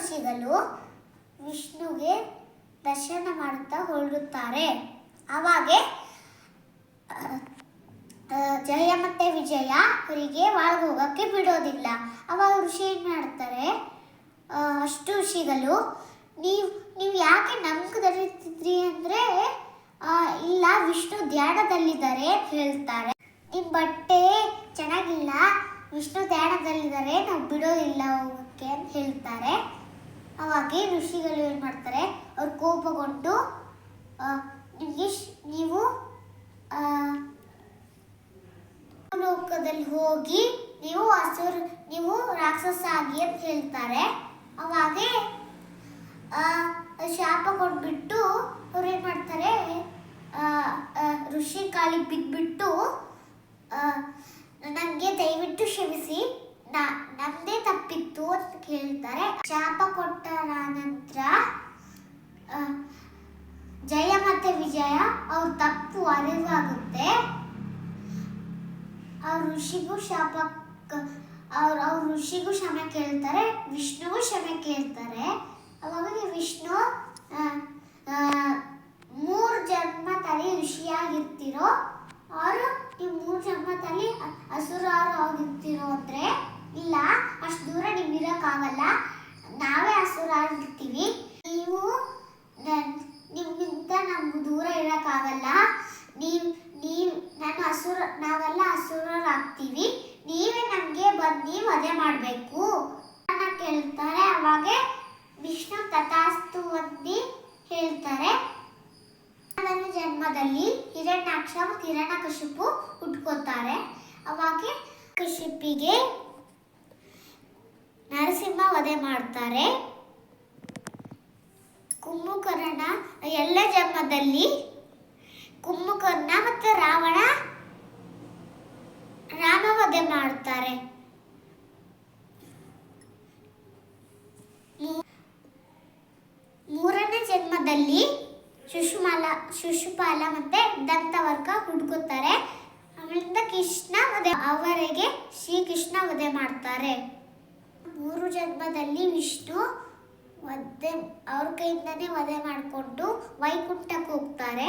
ಋಷಿಗಳು ವಿಷ್ಣುಗೆ ದರ್ಶನ ಮಾಡುತ್ತಾ ಹೊರಡುತ್ತಾರೆ. ಅವಾಗೆ ಜಯ ಮತ್ತೆ ವಿಜಯ ಅವರಿಗೆ ಒಳಗೆ ಹೋಗಕ್ಕೆ ಬಿಡೋದಿಲ್ಲ. ಅವಾಗ ಋಷಿ ಏನು ಮಾಡ್ತಾರೆ? ಅಷ್ಟು ಋಷಿಗಳು, ನೀವು ನೀವು ಯಾಕೆ ನಮ್ಗೆ ದರಿತಿದ್ರಿ ಅಂದರೆ ಇಲ್ಲ, ವಿಷ್ಣು ಧ್ಯಾನದಲ್ಲಿದ್ದಾರೆ ಅಂತ ಹೇಳ್ತಾರೆ. ನಿಮ್ಮ ಬಟ್ಟೆ ಚೆನ್ನಾಗಿಲ್ಲ, ವಿಷ್ಣು ಧ್ಯಾನದಲ್ಲಿದ್ದಾರೆ, ನಾವು ಬಿಡೋದಿಲ್ಲ ಹೋಗೋಕ್ಕೆ ಅಂತ ಹೇಳ್ತಾರೆ. ಅವಾಗ ಋಷಿಗಳು ಏನು ಮಾಡ್ತಾರೆ? ಅವ್ರು ಕೋಪಗೊಂಡು ನಿಮಗೆ ನೀವು ಲೋಕದಲ್ಲಿ ಹೋಗಿ ನೀವು ಹಸುರ್ ನೀವು ರಾಕ್ಷಸ ಆಗಿ ಅಂತ ಹೇಳ್ತಾರೆ. ಅವಾಗೆ ಶಾಪ ಕೊಟ್ಬಿಟ್ಟು ಅವ್ರು ಏನು ಮಾಡ್ತಾರೆ? ಋಷಿ ಕಾಲಿಗೆ ಬಿದ್ದುಬಿಟ್ಟು ನನಗೆ ದಯವಿಟ್ಟು ಕ್ಷಮಿಸಿ. ನಾ ನಮ್ಮದೇ ತಪ್ಪಿತ್ತು ಅಂತ ಕೇಳ್ತಾರೆ. ಶಾಪ ಕೊಟ್ಟ ನಂತರ ಜಯ ಮತ್ತೆ ವಿಜಯ ಅವ್ರ ತಪ್ಪು ಅರಿವಾಗುತ್ತೆ. ಅವ್ರ ಋಷಿಗೂ ಶಾಪ ಅವ್ರ ಅವ್ರ ಋಷಿಗೂ ಕ್ಷಮೆ ಕೇಳ್ತಾರೆ, ವಿಷ್ಣುಗೂ ಕ್ಷಮೆ ಕೇಳ್ತಾರೆ. ಅವಾಗ ವಿಷ್ಣು ಮೂರು ಜನ್ಮ ತಲೆ ಋಷಿಯಾಗಿರ್ತಿರೋ ಅವರು ಈ ಮೂರು ಜನ್ಮದಲ್ಲಿ ಹಸುರಾರು ಆಗಿರ್ತಿರೋ ಅಂದ್ರೆ ಇಲ್ಲ, ಅಷ್ಟು ದೂರ ನೀವು ಇರೋಕ್ಕಾಗಲ್ಲ. ನಾವೇ ಹಸುರಾಗಿರ್ತೀವಿ. ನೀವು ನಿಮ್ಮಿಂದ ನಮ್ಗೆ ದೂರ ಇರೋಕ್ಕಾಗಲ್ಲ. ನೀವು ನೀವು, ನಾನು ಹಸುರ, ನಾವೆಲ್ಲ ಹಸುರಾಗ್ತೀವಿ. ನೀವೇ ನಮಗೆ ಬಂದು ವಧೆ ಮಾಡಬೇಕು. ಅಂತ ಕೇಳ್ತಾರೆ, ಅವಾಗ ವಿಷ್ಣು ತಥಾಸ್ತು ಅಂತ ಹೇಳ್ತಾರೆ. ನನ್ನ ಜನ್ಮದಲ್ಲಿ ಹಿರಣ್ಯಾಕ್ಷ ಮತ್ತು ಹಿರಣ್ಯಕಶಿಪು ಹುಟ್ಕೋತಾರೆ. ಅವಾಗ ಕಶಿಪಿಗೆ ವಧೆ ಮಾಡ್ತಾರೆ. ಕುಂಭಕರ್ಣ ಎಲ್ಲ ಜನ್ಮದಲ್ಲಿ ಕುಂಭಕರ್ಣ ಮತ್ತು ರಾವಣ ರಾಮ ವಧೆ ಮಾಡ್ತಾರೆ. ಮೂರನೇ ಜನ್ಮದಲ್ಲಿ ಶಿಶುಮಾಲ ಶುಶುಪಾಲ ಮತ್ತೆ ದಂತವರ್ಗ ಹುಡುಕುತ್ತಾರೆ. ಆಮೇಲಿಂದ ಕೃಷ್ಣ ವಧೆ, ಅವರಿಗೆ ಶ್ರೀಕೃಷ್ಣ ವಧೆ ಮಾಡ್ತಾರೆ. ಮೂರು ಜನ್ಮದಲ್ಲಿ ವಿಷ್ಣು ವಧೆ, ಅವ್ರ ಕೈಯಿಂದನೇ ವಧೆ ಮಾಡಿಕೊಂಡು ವೈಕುಂಠಕ್ಕೆ ಹೋಗ್ತಾರೆ.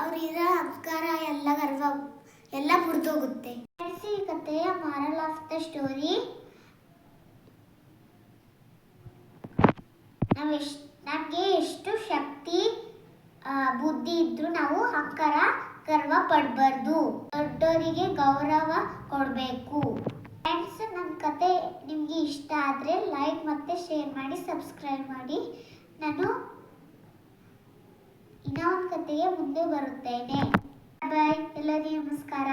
ಅವರಿರೋ ಅಹಂಕಾರ ಎಲ್ಲ ಗರ್ವ, ಎಲ್ಲ ಮುರಿದೋಗುತ್ತೆ. ಈ ಕಥೆಯ ಮಾರಲ್ ಆಫ್ ದ ಸ್ಟೋರಿ ನಾವು ಎಷ್ಟು, ನಮಗೆ ಎಷ್ಟು ಶಕ್ತಿ ಬುದ್ಧಿ ಇದ್ರೂ ನಾವು ಅಹಂಕಾರ, ಗರ್ವ ಪಡಬಾರ್ದು. ದೊಡ್ಡವರಿಗೆ ಗೌರವ ಕೊಡಬೇಕು. ಮಾಡಿ ಸಬ್ಸ್ಕ್ರೈಬ್ ಮಾಡಿ. ನಾನು ಇನ್ನೊಂದು ಕತೆಗೆ ಮುಂದೆ ಬರುತ್ತೇನೆ. ಬಾಯ್ ಎಲ್ಲರಿಗೂ ನಮಸ್ಕಾರ.